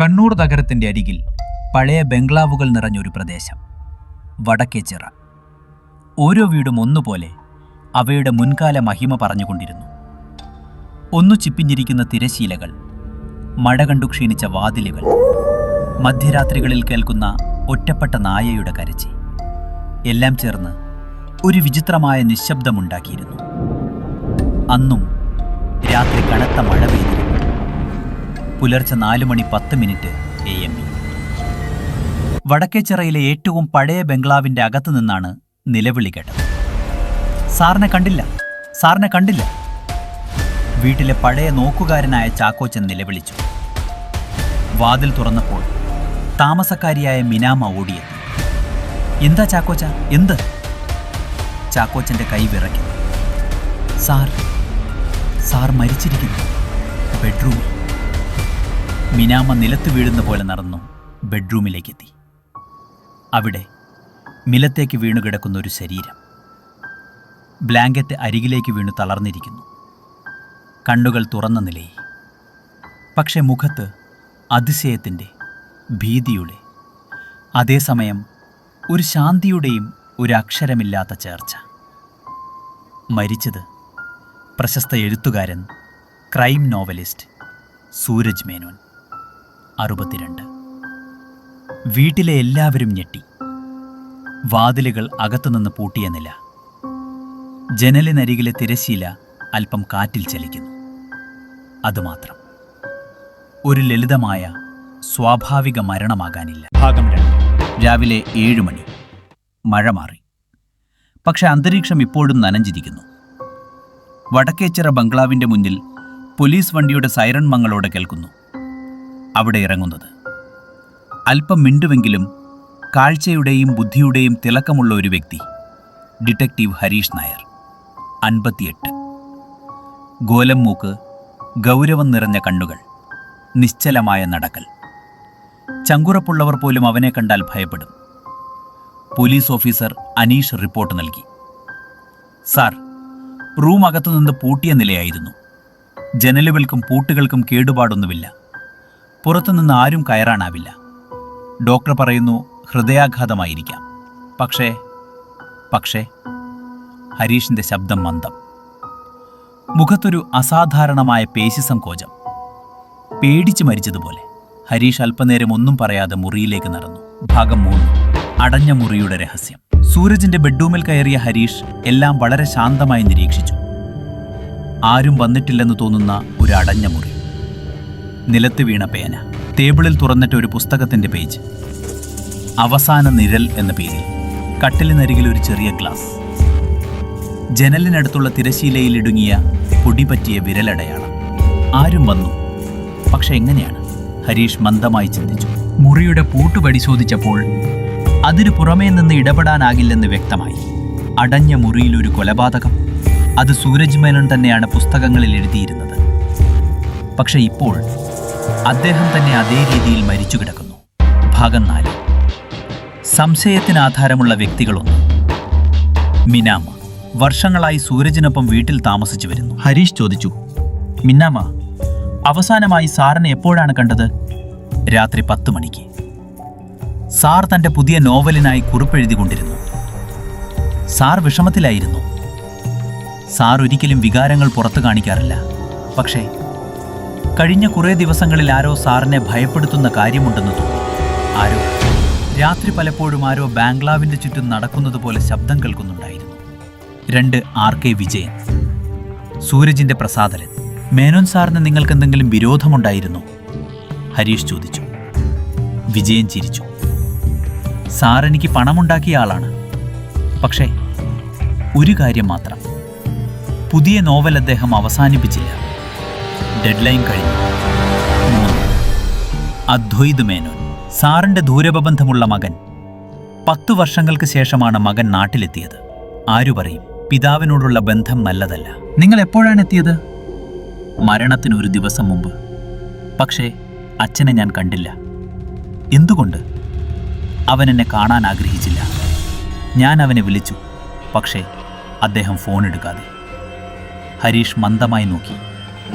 കണ്ണൂർ നഗരത്തിന്റെ അരികിൽ പഴയ ബംഗ്ലാവുകൾ നിറഞ്ഞൊരു പ്രദേശം വടക്കേച്ചിറ. ഓരോ വീടും ഒന്നുപോലെ അവയുടെ മുൻകാല മഹിമ പറഞ്ഞുകൊണ്ടിരുന്നു. ഒന്നു ചിപ്പിഞ്ഞിരിക്കുന്ന തിരശീലകൾ മഴ കണ്ടു ക്ഷീണിച്ച വാതിലുകൾ മധ്യരാത്രികളിൽ കേൾക്കുന്ന ഒറ്റപ്പെട്ട നായയുടെ കരച്ചി എല്ലാം ചേർന്ന് ഒരു വിചിത്രമായ നിശബ്ദമുണ്ടാക്കിയിരുന്നു. അന്നും രാത്രി കനത്ത മഴ പെയ്തിരുന്നു. പുലർച്ചെ നാല് മണി പത്ത് മിനിറ്റ് എ എം ഇ. വടക്കേച്ചിറയിലെ ഏറ്റവും പഴയ ബംഗ്ലാവിന്റെ അകത്തു നിന്നാണ് നിലവിളി കേട്ടത്. സാറിനെ കണ്ടില്ല. സാറിനെ കണ്ടില്ല. വീട്ടിലെ പഴയ നോക്കുകാരനായ ചാക്കോച്ചൻ നിലവിളിച്ചു. വാതിൽ തുറന്നപ്പോൾ താമസക്കാരിയായ മിനാമ ഓടിയെത്തി. എന്താ ചാക്കോച്ച? എന്ത്? ചാക്കോച്ചന്റെ കൈ വിറയ്ക്കുന്നു. Sir sir മരിച്ചിരിക്കുന്നു. ബെഡ്റൂമിൽ. മിനാമ നിലത്ത് വീഴുന്ന പോലെ നടന്നു ബെഡ്റൂമിലേക്കെത്തി. അവിടെ നിലത്തേക്ക് വീണു കിടക്കുന്ന ഒരു ശരീരം. ബ്ലാങ്കറ്റ് അരികിലേക്ക് വീണു തളർന്നിരിക്കുന്നു. കണ്ണുകൾ തുറന്ന നിലയിൽ. പക്ഷെ മുഖത്ത് അതിശയത്തിന്റെ ഭീതിയുടെ അതേസമയം ഒരു ശാന്തിയുടെയും ഒരു അക്ഷരമില്ലാത്ത ചേർച്ച. മരിച്ചത് പ്രശസ്ത എഴുത്തുകാരൻ ക്രൈം നോവലിസ്റ്റ് സൂരജ് മേനോൻ. അറുപത്തിരണ്ട്. വീട്ടിലെ എല്ലാവരും ഞെട്ടി. വാതിലുകൾ അകത്തുനിന്ന് പൂട്ടിയ നില. ജനലിനരികിലെ തിരശീല അല്പം കാറ്റിൽ ചലിക്കുന്നു. അതുമാത്രം. ഒരു ലളിതമായ സ്വാഭാവിക മരണമാകാനില്ല. ഭാഗം രണ്ട്. രാവിലെ ഏഴ് മണി. മഴ മാറി. പക്ഷെ അന്തരീക്ഷം ഇപ്പോഴും നനഞ്ഞിരിക്കുന്നു. വടക്കേച്ചിറ ബംഗ്ലാവിന്റെ മുന്നിൽ പോലീസ് വണ്ടിയുടെ സൈറൺ മങ്ങളോടെ കേൾക്കുന്നു. അവിടെ ഇറങ്ങുന്നത്. അല്പം മിണ്ടുവെങ്കിലും കാഴ്ചയുടെയും ബുദ്ധിയുടെയും തിളക്കമുള്ള ഒരു വ്യക്തി ഡിറ്റക്റ്റീവ് ഹരീഷ് നായർ അൻപത്തിയെട്ട്. ഗോലം മൂക്ക് ഗൗരവം നിറഞ്ഞ കണ്ണുകൾ നിശ്ചലമായ നടക്കൽ. ചങ്കുറപ്പുള്ളവർ പോലും അവനെ കണ്ടാൽ ഭയപ്പെടും. പോലീസ് ഓഫീസർ അനീഷ് റിപ്പോർട്ട് നൽകി. സാർ റൂം അകത്തുനിന്ന് പൂട്ടിയ നിലയായിരുന്നു. ജനലുകൾക്കും പൂട്ടുകൾക്കും കേടുപാടൊന്നുമില്ല. പുറത്തുനിന്ന് ആരും കയറാനാവില്ല. ഡോക്ടർ പറയുന്നു ഹൃദയാഘാതമായിരിക്കാം. പക്ഷേ പക്ഷേ ഹരീഷിന്റെ ശബ്ദം മന്ദം. മുഖത്തൊരു അസാധാരണമായ പേശി സങ്കോചം പേടിച്ചു മരിച്ചതുപോലെ ഹരീഷ് അല്പനേരം ഒന്നും പറയാതെ മുറിയിലേക്ക് നടന്നു. ഭാഗം മൂന്ന്. അടഞ്ഞ മുറിയുടെ രഹസ്യം. സൂരജിന്റെ ബെഡ്റൂമിൽ കയറിയ ഹരീഷ് എല്ലാം വളരെ ശാന്തമായി നിരീക്ഷിച്ചു. ആരും വന്നിട്ടില്ലെന്ന് തോന്നുന്ന ഒരു അടഞ്ഞ മുറി. നിലത്ത് വീണ പേന. ടേബിളിൽ തുറന്നിട്ട് ഒരു പുസ്തകത്തിന്റെ പേജ്. അവസാന നിഴൽ എന്ന പേരിൽ. കട്ടിലിനരികിൽ ഒരു ചെറിയ ഗ്ലാസ്. ജനലിനടുത്തുള്ള തിരശീലയിൽ ഇടുങ്ങിയ പൊടിപറ്റിയ വിരലടയാളം. ആരും വന്നു. പക്ഷെ എങ്ങനെയാണ്? ഹരീഷ് മന്ദമായി ചിന്തിച്ചു. മുറിയുടെ പൂട്ട് പരിശോധിച്ചപ്പോൾ അതിനു പുറമേ നിന്ന് ഇടപെടാനാകില്ലെന്ന് വ്യക്തമായി. അടഞ്ഞ മുറിയിൽ ഒരു കൊലപാതകം. അത് സൂരജ് മേനോൻ തന്നെയാണ് പുസ്തകങ്ങളിൽ എഴുതിയിരുന്നത്. പക്ഷേ ഇപ്പോൾ അദ്ദേഹം തന്നെ അതേ രീതിയിൽ മരിച്ചു കിടക്കുന്നു. ഭാഗം നാല്. സംശയത്തിന് ആധാരമുള്ള വ്യക്തികളൊന്നും. മിനാമ. വർഷങ്ങളായി സൂരജിനൊപ്പം വീട്ടിൽ താമസിച്ചു വരുന്നു. ഹരീഷ് ചോദിച്ചു മിന്നാമ അവസാനമായി സാറിനെ എപ്പോഴാണ് കണ്ടത്? രാത്രി പത്ത് മണിക്ക്. സാർ തന്റെ പുതിയ നോവലിനായി കുറിപ്പെഴുതിക്കൊണ്ടിരുന്നു. സാർ വിഷമത്തിലായിരുന്നു. സാർ ഒരിക്കലും വികാരങ്ങൾ പുറത്തു കാണിക്കാറില്ല. പക്ഷേ കഴിഞ്ഞ കുറേ ദിവസങ്ങളിൽ ആരോ സാറിനെ ഭയപ്പെടുത്തുന്ന കാര്യമുണ്ടെന്ന് തോന്നി ആരോ? രാത്രി പലപ്പോഴും ആരോ ബാംഗ്ലാവിന്റെ ചുറ്റും നടക്കുന്നത് പോലെ ശബ്ദം കേൾക്കുന്നുണ്ടായിരുന്നു. രണ്ട് ആർ കെ വിജയൻ. സൂരജിന്റെ പ്രസാദരൻ. മേനോൻ സാറിന് നിങ്ങൾക്ക് എന്തെങ്കിലും വിരോധമുണ്ടായിരുന്നോ? ഹരീഷ് ചോദിച്ചു. വിജയൻ ചിരിച്ചു. സാർ എനിക്ക് പണമുണ്ടാക്കിയ ആളാണ്. പക്ഷേ ഒരു കാര്യം മാത്രം. പുതിയ നോവൽ അദ്ദേഹം അവസാനിപ്പിച്ചില്ല. ഡെഡ്ലൈൻ കഴിഞ്ഞു. അദ്വൈത് മേനോൻ സാറിന്റെ ദൂരപബന്ധമുള്ള മകൻ. പത്തു വർഷങ്ങൾക്ക് ശേഷമാണ് മകൻ നാട്ടിലെത്തിയത്. ആരു പറയും പിതാവിനോടുള്ള ബന്ധം നല്ലതല്ല. നിങ്ങൾ എപ്പോഴാണ് എത്തിയത്? മരണത്തിന് ഒരു ദിവസം മുമ്പ്. പക്ഷേ അച്ഛനെ ഞാൻ കണ്ടില്ല. എന്തുകൊണ്ട്? അവൻ എന്നെ കാണാൻ ആഗ്രഹിച്ചില്ല. ഞാൻ അവനെ വിളിച്ചു. പക്ഷേ അദ്ദേഹം ഫോൺ എടുക്കാതെ. ഹരീഷ് മന്ദമായി നോക്കി.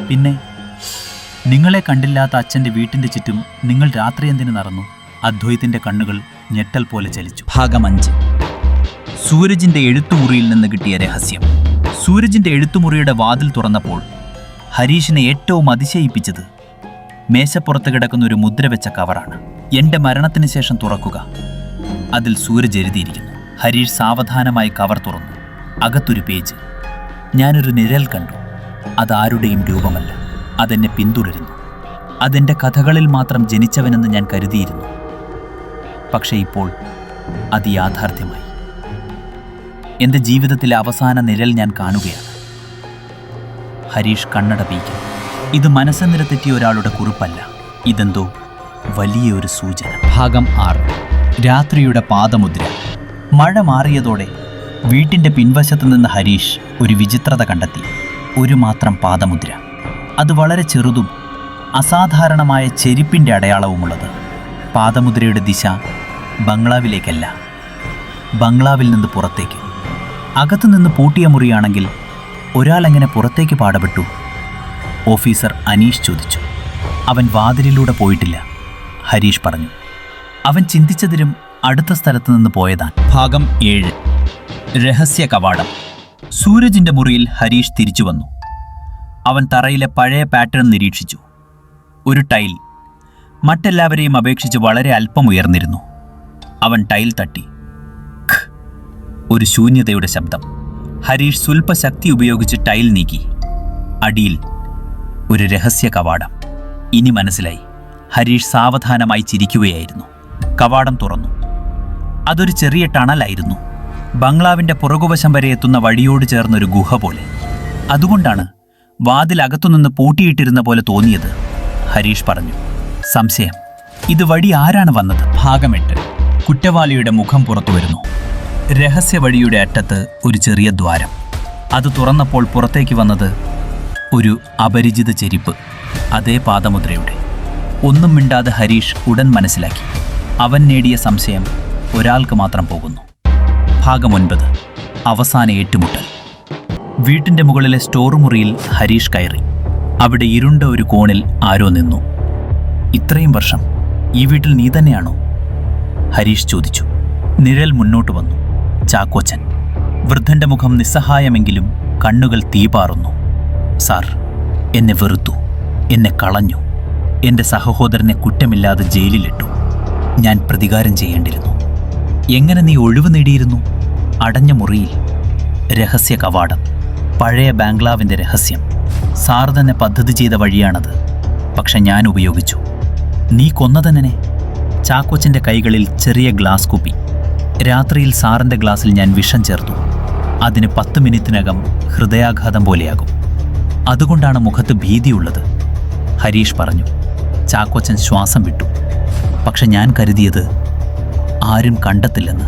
പിന്നെ നിങ്ങളെ കണ്ടില്ലാത്ത അച്ഛന്റെ വീട്ടിന്റെ ചുറ്റും നിങ്ങൾ രാത്രി എന്തിനു നടന്നു? അദ്വൈത്തിന്റെ കണ്ണുകൾ ഞെട്ടൽ പോലെ ചലിച്ചു. ഭാഗം അഞ്ച് സൂരജിന്റെ എഴുത്തുമുറിയിൽ നിന്ന് കിട്ടിയ രഹസ്യം. സൂരജിന്റെ എഴുത്തുമുറിയുടെ വാതിൽ തുറന്നപ്പോൾ ഹരീഷിനെ ഏറ്റവും അതിശയിപ്പിച്ചത് മേശപ്പുറത്ത് കിടക്കുന്ന ഒരു മുദ്ര വെച്ച കവറാണ്. എന്റെ മരണത്തിന് ശേഷം തുറക്കുക. അതിൽ സൂരജ് എഴുതിയിരിക്കുന്നു. ഹരീഷ് സാവധാനമായി കവർ തുറന്നു. അകത്തൊരു പേജ്. ഞാനൊരു നിഴൽ കണ്ടു. അതാരുടെയും രൂപമല്ല. അതെന്നെ പിന്തുടരുന്നു. അതെന്റെ കഥകളിൽ മാത്രം ജനിച്ചവനെന്ന് ഞാൻ കരുതിയിരുന്നു. പക്ഷേ ഇപ്പോൾ അത് യാഥാർത്ഥ്യമായി. എന്റെ ജീവിതത്തിലെ അവസാന നിഴൽ ഞാൻ കാണുകയാണ്. ഹരീഷ് കണ്ണട ഇത് മനസ്സെന്നിര ഒരാളുടെ കുറിപ്പല്ല. ഇതെന്തോ വലിയ ഒരു സൂചന. ഭാഗം ആറ്. രാത്രിയുടെ പാദമുദ്ര. മഴ മാറിയതോടെ വീട്ടിന്റെ പിൻവശത്ത് നിന്ന് ഹരീഷ് ഒരു വിചിത്രത കണ്ടെത്തി. ഒരു മാത്രം പാദമുദ്ര. അത് വളരെ ചെറുതും അസാധാരണമായ ചെരിപ്പിന്റെ അടയാളവുമുള്ളത്. പാദമുദ്രയുടെ ദിശ ബംഗ്ലാവിലേക്കല്ല. ബംഗ്ലാവിൽ നിന്ന് പുറത്തേക്ക്. അകത്തു നിന്ന് പൂട്ടിയ മുറിയാണെങ്കിൽ ഒരാളെങ്ങനെ പുറത്തേക്ക് പാടപ്പെട്ടു ഓഫീസർ അനീഷ് ചോദിച്ചു. അവൻ വാതിലിലൂടെ പോയിട്ടില്ല. ഹരീഷ് പറഞ്ഞു. അവൻ ചിന്തിച്ചതിലും അടുത്ത സ്ഥലത്ത് നിന്ന് പോയതാൻ. ഭാഗം ഏഴ്. രഹസ്യ കവാടം. സൂരജിന്റെ മുറിയിൽ ഹരീഷ് തിരിച്ചു വന്നു. അവൻ തറയിലെ പഴയ പാറ്റേൺ നിരീക്ഷിച്ചു. ഒരു ടൈൽ. മറ്റെല്ലാവരെയും അപേക്ഷിച്ച് വളരെ അല്പം ഉയർന്നിരുന്നു. അവൻ ടൈൽ തട്ടി. ഒരു ശൂന്യതയുടെ ശബ്ദം. ഹരീഷ് സ്വൽപ്പശക്തി ഉപയോഗിച്ച് ടൈൽ നീക്കി. അടിയിൽ ഒരു രഹസ്യ കവാടം. ഇനി മനസ്സിലായി. ഹരീഷ് സാവധാനമായി ചിരിക്കുകയായിരുന്നു. കവാടം തുറന്നു. അതൊരു ചെറിയ ടണലായിരുന്നു. ബംഗ്ലാവിന്റെ പുറകുവശം വരെ എത്തുന്ന വഴിയോട് ചേർന്നൊരു ഗുഹ പോലെ. അതുകൊണ്ടാണ് വാതിൽ അകത്തുനിന്ന് പൂട്ടിയിട്ടിരുന്ന പോലെ തോന്നിയത്. ഹരീഷ് പറഞ്ഞു സംശയം ഇത് വഴി ആരാണ് വന്നത്? ഭാഗമെട്ട് കുറ്റവാളിയുടെ മുഖം പുറത്തു വരുന്നു. രഹസ്യ വഴിയുടെ അറ്റത്ത് ഒരു ചെറിയ ദ്വാരം. അത് തുറന്നപ്പോൾ പുറത്തേക്ക് വന്നത് ഒരു അപരിചിത ചെരിപ്പ് അതേ പാദമുദ്രയുടെ. ഒന്നും മിണ്ടാതെ ഹരീഷ് ഉടൻ മനസ്സിലാക്കി. അവൻ നേടിയ സംശയം ഒരാൾക്ക് മാത്രം പോകുന്നു. ഭാഗം ഒൻപത് അവസാന ഏറ്റുമുട്ടൽ. വീട്ടിന്റെ മുകളിലെ സ്റ്റോർ മുറിയിൽ ഹരീഷ് കയറി. അവിടെ ഇരുണ്ട ഒരു കോണിൽ ആരോ നിന്നു. ഇത്രയും വർഷം ഈ വീട്ടിൽ നീ തന്നെയാണോ? ഹരീഷ് ചോദിച്ചു. നിഴൽ മുന്നോട്ട് വന്നു. ചാക്കോച്ചൻ വൃദ്ധന്റെ മുഖം നിസ്സഹായമെങ്കിലും കണ്ണുകൾ തീപാറുന്നു സാർ എന്നെ വെറുത്തു എന്നെ കളഞ്ഞു. എന്റെ സഹോദരനെ കുറ്റമില്ലാതെ ജയിലിലിട്ടു. ഞാൻ പ്രതികാരം ചെയ്യേണ്ടിരുന്നു എങ്ങനെ നീ ഒഴിവ് നേടിയിരുന്നു? അടഞ്ഞ മുറിയിൽ രഹസ്യ കവാടം. പഴയ ബാംഗ്ലാവിന്റെ രഹസ്യം. സാർ തന്നെ പദ്ധതി ചെയ്ത വഴിയാണത്. പക്ഷെ ഞാൻ ഉപയോഗിച്ചു. നീ കൊന്നതെന്നെ? ചാക്കോച്ചന്റെ കൈകളിൽ ചെറിയ ഗ്ലാസ് കുപ്പി. രാത്രിയിൽ സാറിന്റെ ഗ്ലാസ്സിൽ ഞാൻ വിഷം ചേർത്തു. അതിന് പത്ത് മിനിറ്റിനകം ഹൃദയാഘാതം പോലെയാകും. അതുകൊണ്ടാണ് മുഖത്ത് ഭീതിയുള്ളത്. ഹരീഷ് പറഞ്ഞു. ചാക്കോച്ചൻ ശ്വാസം വിട്ടു. പക്ഷെ ഞാൻ കരുതിയത് ആരും കണ്ടെത്തില്ലെന്ന്.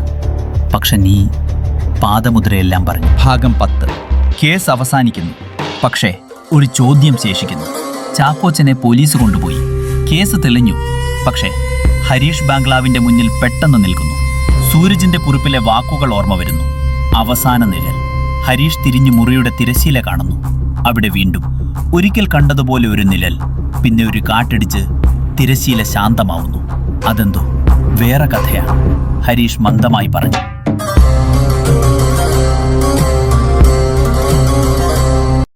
പക്ഷെ നീ പാദമുദ്രയെല്ലാം പറഞ്ഞു. ഭാഗം പത്ത്. കേസ് അവസാനിക്കുന്നു. പക്ഷേ ഒരു ചോദ്യം ശേഷിക്കുന്നു. ചാക്കോച്ചനെ പോലീസ് കൊണ്ടുപോയി. കേസ് തെളിഞ്ഞു. പക്ഷേ ഹരീഷ് ബാംഗ്ലാവിന്റെ മുന്നിൽ പെട്ടെന്ന് നിൽക്കുന്നു. സൂരജിന്റെ കുറിപ്പിലെ വാക്കുകൾ ഓർമ്മ വരുന്നു. അവസാന നിഴൽ. ഹരീഷ് തിരിഞ്ഞു മുറിയുടെ തിരശീല കാണുന്നു. അവിടെ വീണ്ടും ഒരിക്കൽ കണ്ടതുപോലെ ഒരു നിഴൽ പിന്നെ ഒരു കാട്ടടിച്ച് തിരശീല ശാന്തമാവുന്നു. അതെന്തോ വേറെ കഥയാണ്. ഹരീഷ് മന്ദമായി പറഞ്ഞു.